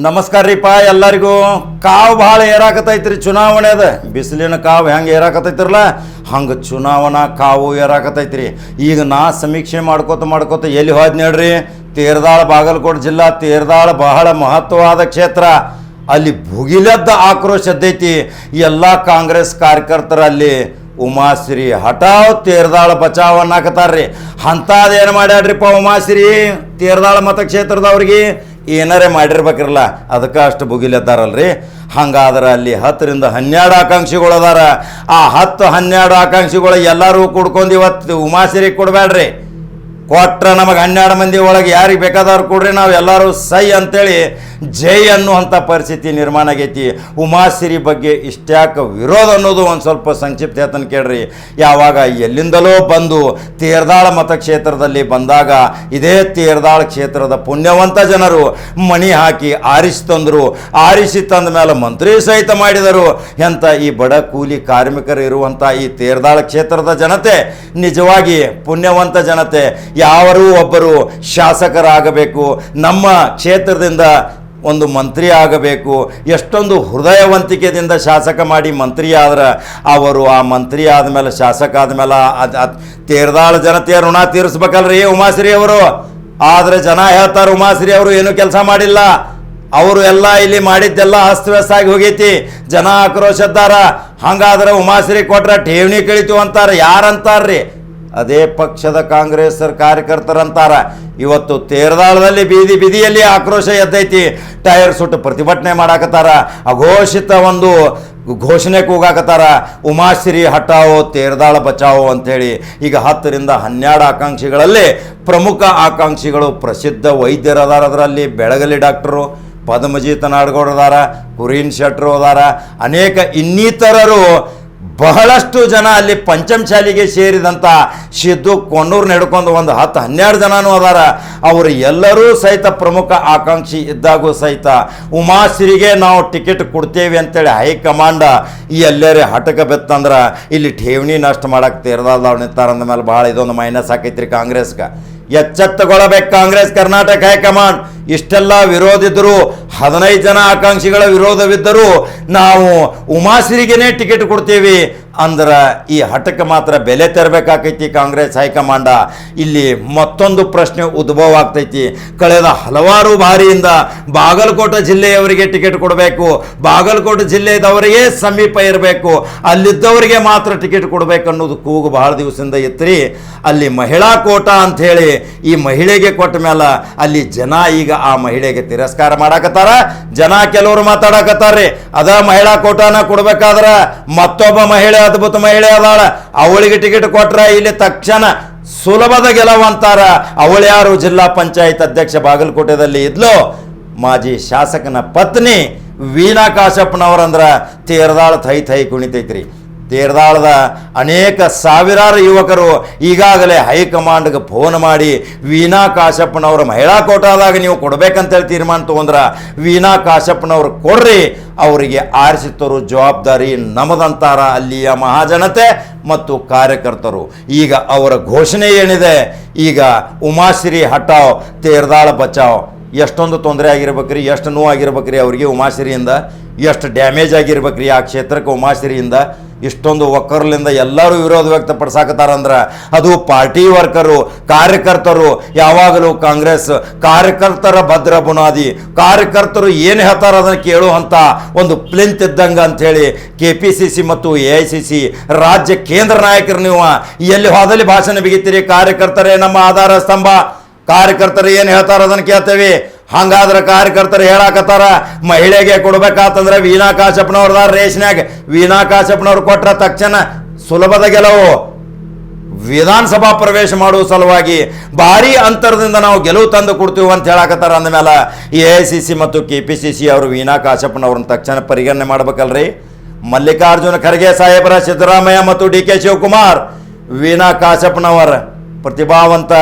ನಮಸ್ಕಾರ ರೀಪ ಎಲ್ಲರಿಗೂ. ಕಾವು ಭಾಳ ಏರಾಕತೈತ್ರಿ ಚುನಾವಣೆ ಅದ. ಬಿಸಿಲಿನ ಕಾವು ಹೆಂಗೆ ಏರಾಕತೈತಿರಲ್ಲ ಹಂಗೆ ಚುನಾವಣಾ ಕಾವು ಏರಾಕತೈತ್ರಿ. ಈಗ ನಾ ಸಮೀಕ್ಷೆ ಮಾಡ್ಕೋತ ಮಾಡ್ಕೋತ ಎಲ್ಲಿ ಹೋದ್ ನೋಡ್ರಿ? ತೇರ್ದಾಳ ಬಾಗಲಕೋಟೆ ಜಿಲ್ಲಾ ತೇರ್ದಾಳ ಬಹಳ ಮಹತ್ವವಾದ ಕ್ಷೇತ್ರ. ಅಲ್ಲಿ ಭುಗಿಲದ್ದ ಆಕ್ರೋಶ ಎದ್ದೈತಿ ಎಲ್ಲ ಕಾಂಗ್ರೆಸ್ ಕಾರ್ಯಕರ್ತರ ಅಲ್ಲಿ ಉಮಾಶ್ರೀ ಹಠಾವ್ ತೇರ್ದಾಳ ಬಚಾವ್ ಅನ್ನಕತ್ತಾರ್ರಿ. ಏನು ಮಾಡ್ಯಾಡ್ರಿಪ್ಪ ಉಮಾಶ್ರೀ? ತೇರ್ದಾಳ ಮತಕ್ಷೇತ್ರದವ್ರಿಗೆ ಏನಾರೇ ಮಾಡಿರ್ಬೇಕಿರಲ್ಲ, ಅದಕ್ಕೆ ಅಷ್ಟು ಬುಗಿಲೆದ್ದಾರಲ್ರಿ ಹಂಗಾದ್ರೆ ಅಲ್ಲಿ ಹತ್ತರಿಂದ ಹನ್ನೆರಡು ಆಕಾಂಕ್ಷಿಗಳು ಅದಾರ. ಆ ಹತ್ತು ಹನ್ನೆರಡು ಆಕಾಂಕ್ಷಿಗಳು ಎಲ್ಲರೂ ಕುಡ್ಕೊಂಡು ಇವತ್ತು ಉಮಾಸಿರಿಗೆ ಕೊಡಬೇಡ್ರಿ ಕೊಟ್ರ ನಮಗೆ ಹನ್ನೆರಡು ಮಂದಿ ಒಳಗೆ ಯಾರಿಗೆ ಬೇಕಾದವ್ರು ಕೊಡ್ರಿ, ನಾವು ಎಲ್ಲರೂ ಸೈ ಅಂತೇಳಿ ಜೈ ಅನ್ನುವಂಥ ಪರಿಸ್ಥಿತಿ ನಿರ್ಮಾಣ ಆಗೈತಿ. ಉಮಾಸಿರಿ ಬಗ್ಗೆ ಇಷ್ಟ್ಯಾಕ ವಿರೋಧ ಅನ್ನೋದು ಒಂದು ಸ್ವಲ್ಪ ಸಂಕ್ಷಿಪ್ತ ಹೇಳ್ತಾನೆ ಕೇಳ್ರಿ. ಯಾವಾಗ ಎಲ್ಲಿಂದಲೋ ಬಂದು ತೀರ್ದಾಳ ಮತಕ್ಷೇತ್ರದಲ್ಲಿ ಬಂದಾಗ ಇದೇ ತೀರ್ದಾಳ ಕ್ಷೇತ್ರದ ಪುಣ್ಯವಂತ ಜನರು ಮಣಿ ಹಾಕಿ ಆರಿಸಿ ತಂದರು. ಆರಿಸಿ ತಂದ ಮೇಲೆ ಮಂತ್ರಿ ಸಹಿತ ಮಾಡಿದರು. ಎಂಥ ಈ ಬಡ ಕೂಲಿ ಕಾರ್ಮಿಕರು ಇರುವಂಥ ಈ ತೀರ್ದಾಳ ಕ್ಷೇತ್ರದ ಜನತೆ, ನಿಜವಾಗಿ ಪುಣ್ಯವಂತ ಜನತೆ ಯಾರೂ ಒಬ್ಬರು ಶಾಸಕರಾಗಬೇಕು. ನಮ್ಮ ಕ್ಷೇತ್ರದಿಂದ ಒಂದು ಮಂತ್ರಿ ಆಗಬೇಕು. ಎಷ್ಟೊಂದು ಹೃದಯವಂತಿಕೆಯಿಂದ ಶಾಸಕ ಮಾಡಿ ಮಂತ್ರಿ ಆದ್ರೆ ಅವರು ಆ ಮಂತ್ರಿ ಆದಮೇಲೆ, ಶಾಸಕ ಆದಮೇಲೆ ಅದು ತೇರ್ದಾಳ ಜನತೆಯ ಋಣ ತೀರಿಸ್ಬೇಕಲ್ರಿ ಉಮಾಶ್ರೀ ಅವರು. ಆದರೆ ಜನ ಹೇಳ್ತಾರೆ ಉಮಾಶ್ರೀ ಅವರು ಏನು ಕೆಲಸ ಮಾಡಿಲ್ಲ. ಅವರು ಎಲ್ಲ ಇಲ್ಲಿ ಮಾಡಿದ್ದೆಲ್ಲ ಅಸ್ತವ್ಯಸ್ತ ಆಗಿ ಹೋಗೈತಿ. ಜನ ಆಕ್ರೋಶದ್ದಾರ. ಹಂಗಾದ್ರೆ ಉಮಾಶ್ರೀ ಕೊಟ್ರೆ ಠೇವಣಿ ಕಳಿತು ಅಂತಾರೆ. ಯಾರಂತಾರ್ರಿ? ಅದೇ ಪಕ್ಷದ ಕಾಂಗ್ರೆಸ್ ಕಾರ್ಯಕರ್ತರಂತಾರ. ಇವತ್ತು ತೇರದಾಳದಲ್ಲಿ ಬೀದಿ ಬೀದಿಯಲ್ಲಿ ಆಕ್ರೋಶ ಎದ್ದೈತಿ. ಟೈರ್ ಸುಟ್ಟು ಪ್ರತಿಭಟನೆ ಮಾಡಾಕತ್ತಾರ. ಅಘೋಷಿತ ಒಂದು ಘೋಷಣೆ ಕೂಗಾಕತ್ತಾರ. ಉಮಾಶ್ರೀ ಹಟಾವೋ ತೇರದಾಳ ಬಚಾವೋ ಅಂಥೇಳಿ. ಈಗ ಹತ್ತರಿಂದ ಹನ್ನೆರಡು ಆಕಾಂಕ್ಷಿಗಳಲ್ಲಿ ಪ್ರಮುಖ ಆಕಾಂಕ್ಷಿಗಳು ಪ್ರಸಿದ್ಧ ವೈದ್ಯರದಾರ ಅದರಲ್ಲಿ ಬೆಳಗಲಿ ಡಾಕ್ಟರು ಪದ್ಮಜೀತ ನಾಡಗೌಡ ಅದಾರ, ಕುರೀನ್ ಶೆಟ್ರು ಅದಾರ. ಅನೇಕ ಇನ್ನಿತರರು ಬಹಳಷ್ಟು ಜನ ಅಲ್ಲಿ ಪಂಚಮಶಾಲಿಗೆ ಸೇರಿದಂಥ ಸಿದ್ದು ಕೊಣ್ಣೂರು ನಡ್ಕೊಂಡು ಒಂದು ಹತ್ತು ಹನ್ನೆರಡು ಜನನೂ ಅದಾರ. ಅವರು ಎಲ್ಲರೂ ಸಹಿತ ಪ್ರಮುಖ ಆಕಾಂಕ್ಷಿ ಇದ್ದಾಗೂ ಸಹಿತ ಉಮಾಶ್ರೀಗೆ ನಾವು ಟಿಕೆಟ್ ಕೊಡ್ತೇವೆ ಅಂತೇಳಿ ಹೈಕಮಾಂಡ ಈ ಎಲ್ಲರೇ ಹಟಕ ಬೆತ್ತಂದ್ರೆ ಇಲ್ಲಿ ಠೇವಣಿ ನಷ್ಟ ಮಾಡಕ್ಕೆ ಅವ್ರು ನಿಂತಾರ ಅಂದಮೇಲೆ ಭಾಳ ಇದೊಂದು ಮೈನಸ್ ಹಾಕೈತ್ರಿ ಕಾಂಗ್ರೆಸ್ಗೆ. ಎಚ್ಚೆತ್ತಗೊಳ್ಳಬೇಕು ಕಾಂಗ್ರೆಸ್, ಕರ್ನಾಟಕ ಹೈಕಮಾಂಡ್. ಇಷ್ಟೆಲ್ಲ ವಿರೋಧಿದ್ರು ಹದಿನೈದು ಜನ ಆಕಾಂಕ್ಷಿಗಳ ವಿರೋಧವಿದ್ದರೂ ನಾವು ಉಮಾಸಿರಿಗೆನೆ ಟಿಕೆಟ್ ಕೊಡ್ತೀವಿ. ಅಂದ್ರೆ ಈ ಹಠಕ್ಕೆ ಮಾತ್ರ ಬೆಲೆ ತೆರಬೇಕಾಕೈತಿ ಕಾಂಗ್ರೆಸ್ ಹೈಕಮಾಂಡ. ಇಲ್ಲಿ ಮತ್ತೊಂದು ಪ್ರಶ್ನೆ ಉದ್ಭವ ಆಗ್ತೈತಿ. ಕಳೆದ ಹಲವಾರು ಬಾರಿಯಿಂದ ಬಾಗಲಕೋಟೆ ಜಿಲ್ಲೆಯವರಿಗೆ ಟಿಕೆಟ್ ಕೊಡಬೇಕು. ಬಾಗಲಕೋಟೆ ಜಿಲ್ಲೆದವರಿಗೆ ಸಮೀಪ ಇರಬೇಕು. ಅಲ್ಲಿದ್ದವರಿಗೆ ಮಾತ್ರ ಟಿಕೆಟ್ ಕೊಡಬೇಕು ಅನ್ನೋದು ಕೂಗು ಬಹಳ ದಿವಸದಿಂದ ಇತ್ತು ಅಲ್ಲಿ ಮಹಿಳಾ ಕೋಟಾ ಅಂಥೇಳಿ ಈ ಮಹಿಳೆಗೆ ಕೊಟ್ಟ ಮೇಲೆ ಅಲ್ಲಿ ಜನ ಈಗ ಆ ಮಹಿಳೆಗೆ ತಿರಸ್ಕಾರ ಮಾಡಾಕತ್ತಾರ. ಜನ ಕೆಲವರು ಮಾತಾಡಕತ್ತಾರ್ರಿ. ಅದ ಮಹಿಳಾ ಕೋಟಾನ ಕೊಡಬೇಕಾದ್ರೆ ಮತ್ತೊಬ್ಬ ಮಹಿಳೆ ಅದ್ಭುತ ಮಹಿಳೆ ಅದಾಳ. ಅವಳಿಗೆ ಟಿಕೆಟ್ ಕೊಟ್ರ ಇಲ್ಲಿ ತಕ್ಷಣ ಸುಲಭದ ಗೆಲುವಂತಾರ ಅವಳು ಯಾರು? ಜಿಲ್ಲಾ ಪಂಚಾಯತ್ ಅಧ್ಯಕ್ಷ ಬಾಗಲಕೋಟೆದಲ್ಲಿ ಇದ್ಲು. ಮಾಜಿ ಶಾಸಕನ ಪತ್ನಿ ವೀಣಾ ಕಾಶಪ್ಪನವರಂದ್ರ. ತೇರದಾಳ ಥೈ ಥೈ ಕುಣಿತೈತ್ರಿ. ತೇರದಾಳದ ಅನೇಕ ಸಾವಿರಾರು ಯುವಕರು ಈಗಾಗಲೇ ಹೈಕಮಾಂಡ್ಗೆ ಫೋನ್ ಮಾಡಿ, ವೀನಾ ಕಾಶಪ್ಪನವರ ಮಹಿಳಾ ಕೋಟಾದಾಗ ನೀವು ಕೊಡಬೇಕಂತೇಳಿ ತೀರ್ಮಾನ ತೊಗೊಂಡ್ರ, ವೀನಾ ಕಾಶಪ್ಪನವ್ರು ಕೊಡ್ರಿ, ಅವರಿಗೆ ಆರಿಸಿ ಜವಾಬ್ದಾರಿ ನಮದಂತಾರ ಅಲ್ಲಿಯ ಮಹಾಜನತೆ ಮತ್ತು ಕಾರ್ಯಕರ್ತರು. ಈಗ ಅವರ ಘೋಷಣೆ ಏನಿದೆ? ಈಗ ಉಮಾಶ್ರೀ ಹಟಾವ್ ತೇರ್ದಾಳ ಬಚಾವ್ ಎಷ್ಟೊಂದು ತೊಂದರೆ ಆಗಿರ್ಬೇಕ್ರಿ, ಎಷ್ಟು ನೋವು ಆಗಿರ್ಬೇಕ್ರಿ ಅವರಿಗೆ ಉಮಾಶ್ರೀಯಿಂದ, ಎಷ್ಟು ಡ್ಯಾಮೇಜ್ ಆಗಿರ್ಬೇಕ್ರಿ ಆ ಕ್ಷೇತ್ರಕ್ಕೆ ಉಮಾಶ್ರೀಯಿಂದ. ಇಷ್ಟೊಂದು ಒಕ್ಕರ್ಲಿಂದ ಎಲ್ಲರೂ ವಿರೋಧ ವ್ಯಕ್ತಪಡಿಸಾಕತ್ತಾರಂದ್ರೆ ಅದು ಪಾರ್ಟಿ ವರ್ಕರು, ಕಾರ್ಯಕರ್ತರು, ಯಾವಾಗಲೂ ಕಾಂಗ್ರೆಸ್ ಕಾರ್ಯಕರ್ತರ ಭದ್ರ ಬುನಾದಿ. ಕಾರ್ಯಕರ್ತರು ಏನು ಹೇಳ್ತಾರ ಅದನ್ನು ಕೇಳುವಂಥ ಒಂದು ಪ್ಲಿಂತ್ ಇದ್ದಂಗೆ ಅಂಥೇಳಿ ಕೆ ಪಿ ಸಿ ಸಿ ಮತ್ತು ಎ ಐ ಸಿ ಸಿ ರಾಜ್ಯ ಕೇಂದ್ರ ನಾಯಕರು ನೀವು ಎಲ್ಲಿ ಹೋದಲ್ಲಿ ಭಾಷಣ ಬಿಗಿತೀರಿ? ಕಾರ್ಯಕರ್ತರೇ ನಮ್ಮ ಆಧಾರ ಸ್ತಂಭ. ಕಾರ್ಯಕರ್ತರು ಏನು ಹೇಳ್ತಾರ ಅದನ್ನು ಕೇಳ್ತೇವೆ. ಹಂಗಾದ್ರೆ ಕಾರ್ಯಕರ್ತರು ಹೇಳಾಕತ್ತಾರ, ಮಹಿಳೆಗೆ ಕೊಡ್ಬೇಕಾತಂದ್ರೆ ವೀಣಾ ಕಾಶಪ್ಪನವ್ರದಾರ ರೇಷ್ನ್ಯಾಗ. ವೀಣಾ ಕಾಶಪ್ಪನವ್ರು ಕೊಟ್ರ ತಕ್ಷಣ ಸುಲಭದ ಗೆಲುವು. ವಿಧಾನಸಭಾ ಪ್ರವೇಶ ಮಾಡುವ ಸಲುವಾಗಿ ಭಾರಿ ಅಂತರದಿಂದ ನಾವು ಗೆಲುವು ತಂದು ಕೊಡ್ತೀವಿ ಅಂತ ಹೇಳಾಕತ್ತಾರ ಅಂದಮೇಲೆ ಎ ಐ ಸಿ ಸಿ ಮತ್ತು ಕೆ ಪಿ ಸಿ ಸಿ ಅವರು ವೀಣಾ ಕಾಶಪ್ಪನವ್ರನ್ನ ತಕ್ಷಣ ಪರಿಗಣನೆ ಮಾಡ್ಬೇಕಲ್ರಿ. ಮಲ್ಲಿಕಾರ್ಜುನ ಖರ್ಗೆ ಸಾಹೇಬರ ಸಿದ್ದರಾಮಯ್ಯ ಮತ್ತು ಡಿ ಕೆ ಶಿವಕುಮಾರ್, ವೀಣಾ ಕಾಶಪ್ಪನವರ ಪ್ರತಿಭಾವಂತ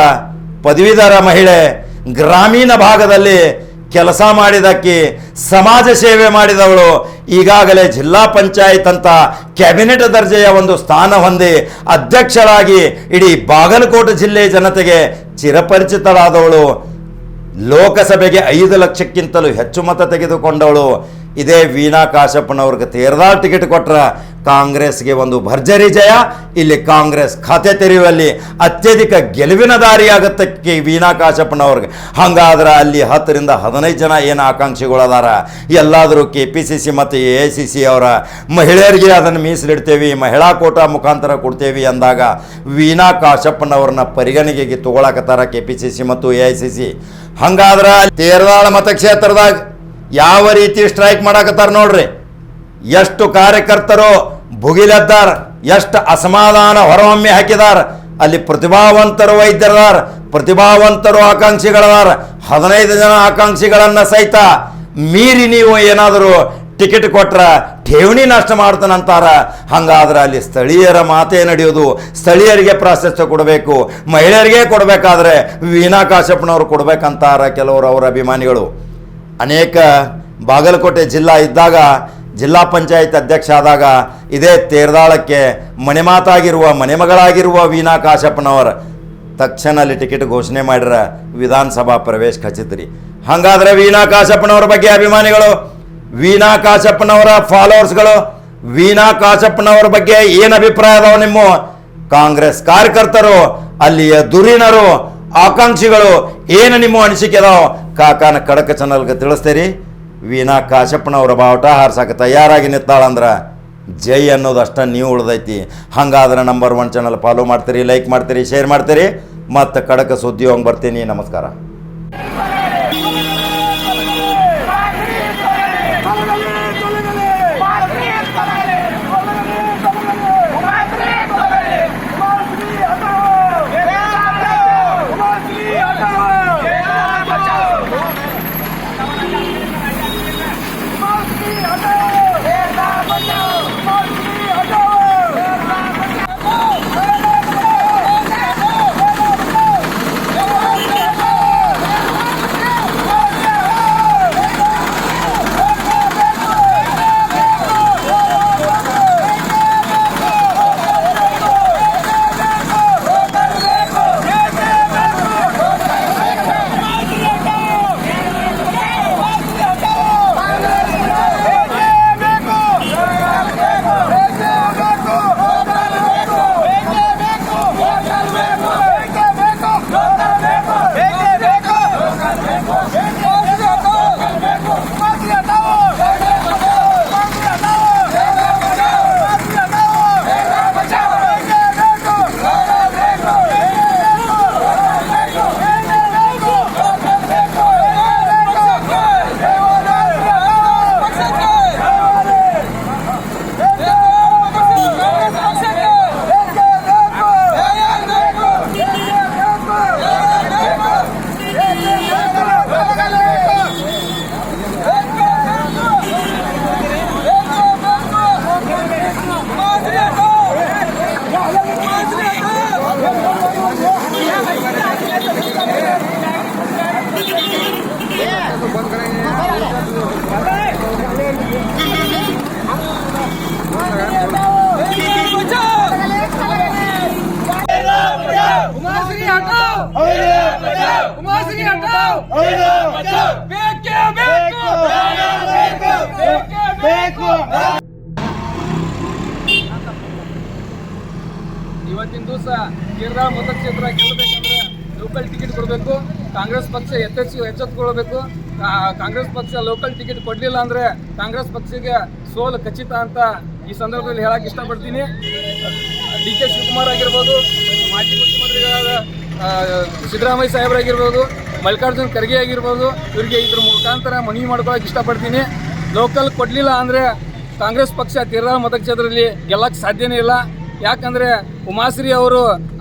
ಪದವೀಧರ ಮಹಿಳೆ ಗ್ರಾಮೀಣ ಭಾಗದಲ್ಲಿ ಕೆಲಸ ಮಾಡಿದಕ್ಕೆ ಸಮಾಜ ಸೇವೆ ಮಾಡಿದವಳು ಈಗಾಗಲೇ ಜಿಲ್ಲಾ ಪಂಚಾಯತ್ ಅಂತ ಕ್ಯಾಬಿನೆಟ್ ದರ್ಜೆಯ ಒಂದು ಸ್ಥಾನ ಹೊಂದಿ ಅಧ್ಯಕ್ಷರಾಗಿ ಇಡೀ ಬಾಗಲಕೋಟೆ ಜಿಲ್ಲೆಯ ಜನತೆಗೆ ಚಿರಪರಿಚಿತಳಾದವಳು. ಲೋಕಸಭೆಗೆ ಐದು ಲಕ್ಷಕ್ಕಿಂತಲೂ ಹೆಚ್ಚು ಮತ ತೆಗೆದುಕೊಂಡವಳು. ಇದೇ ವೀಣಾ ಕಾಶಪ್ಪನವ್ರಿಗೆ ತೇರ್ದಾಳ್ ಟಿಕೆಟ್ ಕೊಟ್ರ ಕಾಂಗ್ರೆಸ್ಗೆ ಒಂದು ಭರ್ಜರಿ ಜಯ. ಇಲ್ಲಿ ಕಾಂಗ್ರೆಸ್ ಖಾತೆ ತೆರೆಯುವಲ್ಲಿ ಅತ್ಯಧಿಕ ಗೆಲುವಿನ ದಾರಿಯಾಗತ್ತಕ್ಕೆ ವೀಣಾ ಕಾಶಪ್ಪನವ್ರಿಗೆ. ಹಂಗಾದ್ರೆ ಅಲ್ಲಿ ಹತ್ತರಿಂದ ಹದಿನೈದು ಜನ ಏನು ಆಕಾಂಕ್ಷಿಗಳದಾರ? ಎಲ್ಲಾದರೂ ಕೆ ಪಿ ಸಿ ಸಿ ಮತ್ತು ಎ ಐ ಸಿ ಸಿ ಅವರ ಮಹಿಳೆಯರಿಗೆ ಅದನ್ನು ಮೀಸಲಿಡ್ತೇವೆ, ಮಹಿಳಾ ಕೋಟಾ ಮುಖಾಂತರ ಕೊಡ್ತೇವೆ ಅಂದಾಗ ವೀಣಾ ಕಾಶಪ್ಪನವ್ರನ್ನ ಪರಿಗಣನೆಗೆ ತಗೊಳಕತ್ತಾರ ಕೆ ಪಿ ಸಿ ಸಿ ಮತ್ತು ಎ ಐ ಸಿ ಸಿ. ಹಂಗಾದ್ರೆ ತೇರದಾಳ ಮತಕ್ಷೇತ್ರದಾಗ ಯಾವ ರೀತಿ ಸ್ಟ್ರೈಕ್ ಮಾಡಕತ್ತಾರ ನೋಡ್ರಿ. ಎಷ್ಟು ಕಾರ್ಯಕರ್ತರು ಭುಗಿಲೆದ್ದಾರ, ಎಷ್ಟು ಅಸಮಾಧಾನ ಹೊರಹೊಮ್ಮೆ ಹಾಕಿದಾರ, ಅಲ್ಲಿ ಪ್ರತಿಭಾವಂತರು ವೈದ್ಯರದಾರ, ಪ್ರತಿಭಾವಂತರು ಆಕಾಂಕ್ಷಿಗಳದಾರ, ಹದಿನೈದು ಜನ ಆಕಾಂಕ್ಷಿಗಳನ್ನು ಸಹಿತ ಮೀರಿ ನೀವು ಏನಾದರೂ ಟಿಕೆಟ್ ಕೊಟ್ರ ಠೇವಣಿ ನಷ್ಟ ಮಾಡ್ತಾನಂತಾರ. ಹಂಗಾದ್ರೆ ಅಲ್ಲಿ ಸ್ಥಳೀಯರ ಮಾತೇ ನಡೆಯೋದು. ಸ್ಥಳೀಯರಿಗೆ ಪ್ರಾಶಸ್ತ್ಯ ಕೊಡಬೇಕು. ಮಹಿಳೆಯರಿಗೆ ಕೊಡಬೇಕಾದ್ರೆ ವೀನಾ ಕಾಶಪ್ಪನವರು ಕೊಡಬೇಕಂತಾರ ಕೆಲವರು ಅವರ ಅಭಿಮಾನಿಗಳು. ಅನೇಕ ಬಾಗಲಕೋಟೆ ಜಿಲ್ಲಾ ಇದ್ದಾಗ ಜಿಲ್ಲಾ ಪಂಚಾಯತ್ ಅಧ್ಯಕ್ಷ ಆದಾಗ ಇದೇ ತೇರ್ದಾಳಕ್ಕೆ ಮನೆಮಾತಾಗಿರುವ ಮನೆಮಗಳಾಗಿರುವ ವೀಣಾ ಕಾಶಪ್ಪನವರ ತಕ್ಷಣ ಅಲ್ಲಿ ಟಿಕೆಟ್ ಘೋಷಣೆ ಮಾಡಿರ ವಿಧಾನಸಭಾ ಪ್ರವೇಶ ಖಚಿತ್ರಿ. ಹಾಗಾದ್ರೆ ವೀಣಾ ಕಾಶಪ್ಪನವರ ಬಗ್ಗೆ ಅಭಿಮಾನಿಗಳು, ವೀಣಾ ಕಾಶಪ್ಪನವರ ಫಾಲೋವರ್ಸ್ಗಳು, ವೀಣಾ ಕಾಶಪ್ಪನವರ ಬಗ್ಗೆ ಏನು ಅಭಿಪ್ರಾಯ ಅದಾವ ನಿಮ್ಮ ಕಾಂಗ್ರೆಸ್ ಕಾರ್ಯಕರ್ತರು, ಅಲ್ಲಿಯ ದುರೀಣರು ಆಕಾಂಕ್ಷಿಗಳು, ಏನು ನಿಮ್ಮ ಅನಿಸಿಕೆ ಅದಾವ? ಕಾಕಾನ ಕಡಕ ಚಾನಲ್ಗೆ ತಿಳಿಸ್ತೀರಿ. ವೀಣಾ ಕಾಶಪ್ಪನವರ ಬಾವುಟ ಹಾರ್ಸಕ್ಕೆ ತಯಾರಾಗಿ ನಿಂತಾಳಂದ್ರ ಜೈ ಅನ್ನೋದು ಅಷ್ಟ ನೀವು ಉಳ್ದೈತಿ. ಹಂಗಾದ್ರೆ ನಂಬರ್ ಒನ್ ಚಾನಲ್ ಫಾಲೋ ಮಾಡ್ತೀರಿ ಲೈಕ್ ಮಾಡ್ತೀರಿ ಶೇರ್ ಮಾಡ್ತೀರಿ. ಮತ್ತು ಕಡಕ ಸುದ್ದಿ ಹೋಗಿ ಬರ್ತೀನಿ. ನಮಸ್ಕಾರ. ಕೇರಳ ಮತಕ್ಷೇತ್ರ ಗೆಲ್ಲಬೇಕಂದ್ರೆ ಲೋಕಲ್ ಟಿಕೆಟ್ ಕೊಡಬೇಕು. ಕಾಂಗ್ರೆಸ್ ಪಕ್ಷ ಎತ್ತೆಚ್ಚು ಎಚ್ಚೆತ್ತುಕೊಳ್ಬೇಕು ಕಾಂಗ್ರೆಸ್ ಪಕ್ಷ ಲೋಕಲ್ ಟಿಕೆಟ್ ಕೊಡಲಿಲ್ಲ ಅಂದರೆ ಕಾಂಗ್ರೆಸ್ ಪಕ್ಷಕ್ಕೆ ಸೋಲು ಖಚಿತ ಅಂತ ಈ ಸಂದರ್ಭದಲ್ಲಿ ಹೇಳಕ್ಕೆ ಇಷ್ಟಪಡ್ತೀನಿ. ಡಿ ಕೆ ಶಿವಕುಮಾರ್ ಆಗಿರ್ಬೋದು, ಮಾಜಿ ಮುಖ್ಯಮಂತ್ರಿಗಳಾದ ಸಿದ್ದರಾಮಯ್ಯ ಸಾಹೇಬರಾಗಿರ್ಬೋದು ಮಲ್ಲಿಕಾರ್ಜುನ್ ಖರ್ಗೆ ಆಗಿರ್ಬೋದು, ಇವರಿಗೆ ಇದ್ರ ಮುಖಾಂತರ ಮನವಿ ಮಾಡ್ಕೊಳಕ್ಕೆ ಇಷ್ಟಪಡ್ತೀನಿ. ಲೋಕಲ್ ಕೊಡಲಿಲ್ಲ ಅಂದರೆ ಕಾಂಗ್ರೆಸ್ ಪಕ್ಷ ತೀರ್ದಾಳ ಮತಕ್ಷೇತ್ರದಲ್ಲಿ ಗೆಲ್ಲಕ್ಕೆ ಸಾಧ್ಯನೇ ಇಲ್ಲ. ಯಾಕಂದರೆ ಉಮಾಶ್ರೀ ಅವರು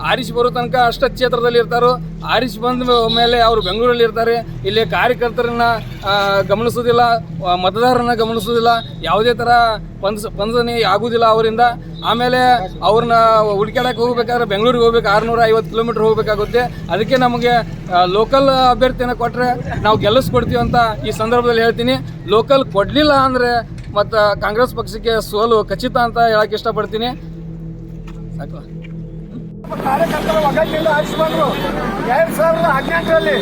ಆರಿಸಿ ಬರೋ ತನಕ ಅಷ್ಟ ಕ್ಷೇತ್ರದಲ್ಲಿ ಇರ್ತಾರೋ. ಆರಿಸಿ ಬಂದ ಮೇಲೆ ಅವರು ಬೆಂಗಳೂರಲ್ಲಿ ಇರ್ತಾರೆ. ಇಲ್ಲಿ ಕಾರ್ಯಕರ್ತರನ್ನ ಗಮನಿಸೋದಿಲ್ಲ ಮತದಾರರನ್ನ ಗಮನಿಸೋದಿಲ್ಲ. ಯಾವುದೇ ಥರ ಪಂದ್ ಸ್ಪಂದನೆ ಆಗುವುದಿಲ್ಲ ಅವರಿಂದ. ಆಮೇಲೆ ಅವ್ರನ್ನ ಹುಡುಕಾಡಕ್ಕೆ ಹೋಗ್ಬೇಕಾದ್ರೆ ಬೆಂಗಳೂರಿಗೆ ಹೋಗ್ಬೇಕು. ಆರುನೂರ ಐವತ್ತು ಕಿಲೋಮೀಟ್ರ್ ಹೋಗ್ಬೇಕಾಗುತ್ತೆ. ಅದಕ್ಕೆ ನಮಗೆ ಲೋಕಲ್ ಅಭ್ಯರ್ಥಿಯನ್ನು ಕೊಟ್ಟರೆ ನಾವು ಗೆಲ್ಲಿಸ್ಕೊಡ್ತೀವಿ ಅಂತ ಈ ಸಂದರ್ಭದಲ್ಲಿ ಹೇಳ್ತೀನಿ. ಲೋಕಲ್ ಕೊಡಲಿಲ್ಲ ಅಂದರೆ ಮತ್ತು ಕಾಂಗ್ರೆಸ್ ಪಕ್ಷಕ್ಕೆ ಸೋಲು ಖಚಿತ ಅಂತ ಹೇಳಕ್ಕೆ ಇಷ್ಟಪಡ್ತೀನಿ. ಸಾಕು ಕಾರ್ಯಕರ್ತರ ಒಗ್ಗಟ್ಟಿನಿಂದ ಆರಿಸಿ ಬಂದರು ಎರಡ್ ಸಾವಿರದ ಹದಿನೆಂಟರಲ್ಲಿ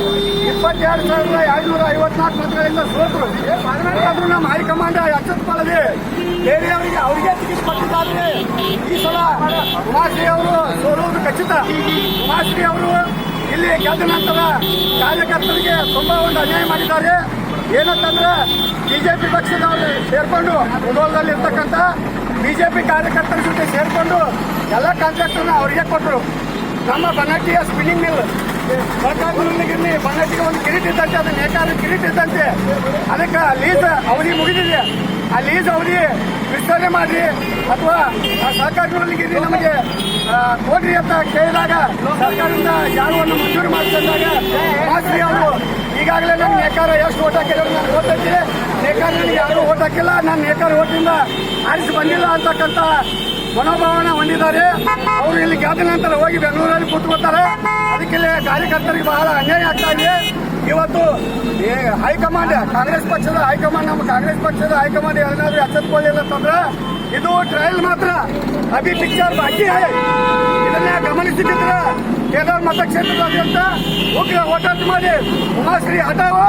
ಇಪ್ಪತ್ತೆರಡು ಸಾವಿರದ ಎರಡುನೂರ ಐವತ್ನಾಲ್ಕು ಮತಗಳಿಂದ ಸೋತರು. ಆದ್ರೂ ನಮ್ಮ ಹೈಕಮಾಂಡ್ ಎಚ್ಚೆತ್ತುಕೊಳ್ಳದೆ ಬೇರೆಯವರಿಗೆ ಅವರಿಗೆ ಟಿಕೆಟ್ ಕೊಟ್ಟಿದ್ದಾರೆ ಈ ಸಲ ಉಮಾಶ್ರೀ ಅವರು ಸೋಲುವುದು ಖಚಿತ. ಉಮಾಶ್ರೀ ಅವರು ಇಲ್ಲಿ ಗೆದ್ದ ನಂತರ ಕಾರ್ಯಕರ್ತರಿಗೆ ತುಂಬಾ ಒಂದು ಅನ್ಯಾಯ ಮಾಡಿದ್ದಾರೆ. ಏನಂತಂದ್ರೆ ಬಿಜೆಪಿ ಪಕ್ಷದವರು ಸೇರ್ಕೊಂಡು ಮುಧೋಲದಲ್ಲಿ ಇರ್ತಕ್ಕಂಥ ಬಿಜೆಪಿ ಕಾರ್ಯಕರ್ತರ ಜೊತೆ ಸೇರಿಕೊಂಡು ಎಲ್ಲ ಕಾಂಟ್ರಾಕ್ಟರ್ನ ಅವರಿಗೆ ಕೊಟ್ಟರು ನಮ್ಮ ಬನ್ನಟ್ಟಿಯ ಸ್ಪಿನ್ನಿಂಗ್ ಮಿಲ್ ಸರ್ಕಾರದಲ್ಲಿ ಬನ್ನಟ್ಟಿಗೆ ಒಂದು ಕಿರೀಟ್ ಇದ್ದಂತೆ ಅದು ನೇಕಾರ ಕಿರೀಟ್ ಇದ್ದಂತೆ. ಅದಕ್ಕೆ ಲೀಸ್ ಅವಧಿ ಮುಗಿದಿದೆ. ಆ ಲೀಸ್ ಅವಧಿ ವಿಸ್ತರಣೆ ಮಾಡಿ, ಅಥವಾ ಆ ಸರ್ಕಾರಗಳಲ್ಲಿ ನಮಗೆ ಕೋಟ್ರಿ ಅಂತ ಕೇಳಿದಾಗ ಸರ್ಕಾರದಿಂದ ಜಾಗವನ್ನು ಮಂಜೂರು ಮಾಸ್ರಿ ಅವರು ಈಗಾಗಲೇ ನನ್ನ ನೇಕಾರ ಎಷ್ಟು ಓಟ್ ಹಾಕಿದ್ರು ನಾನು ಓದ್ತೈತಿ ನೇಕಾರ ನನಗೆ ಯಾರು ಓಟ್ ಹಾಕಿಲ್ಲ. ನಾನು ನೇಕಾರ ಓಟಿಂದ ಆರಿಸಿ ಬಂದಿಲ್ಲ ಅಂತಕ್ಕಂಥ ಮನೋಭಾವನೆ ಹೊಂದಿದ್ದಾರೆ. ಅವರು ಇಲ್ಲಿ ಗೆದ್ದ ನಂತರ ಹೋಗಿ ಬೆಂಗಳೂರಲ್ಲಿ ಕೂತ್ಕೊತಾರೆ ಅದಕ್ಕೆ ಕಾರ್ಯಕರ್ತರಿಗೆ ಬಹಳ ಅನ್ಯಾಯ ಆಗ್ತಾ ಇದೆ. ಇವತ್ತು ಹೈಕಮಾಂಡ್, ಕಾಂಗ್ರೆಸ್ ಪಕ್ಷದ ಹೈಕಮಾಂಡ್, ನಮ್ಮ ಕಾಂಗ್ರೆಸ್ ಪಕ್ಷದ ಹೈಕಮಾಂಡ್ ಏನಾದ್ರೂ ಎಚ್ಚೆತ್ಕೊಳ್ಳಿಲ್ಲ ಅಂತಂದ್ರೆ ಇದು ಟ್ರಯಲ್ ಮಾತ್ರ. ಅಭಿ ಪಿಕ್ಚರ್ ಬಾಕಿ ಇದನ್ನ ಗಮನಿಸಿದ್ರ ಕೇದಾರ್ ಮತಕ್ಷೇತ್ರದಾದ್ಯಂತ ಉಗ್ರ ಓಟಾಟ ಮಾಡಿ ಉಮಾಶ್ರೀ ಹಟಾವೋ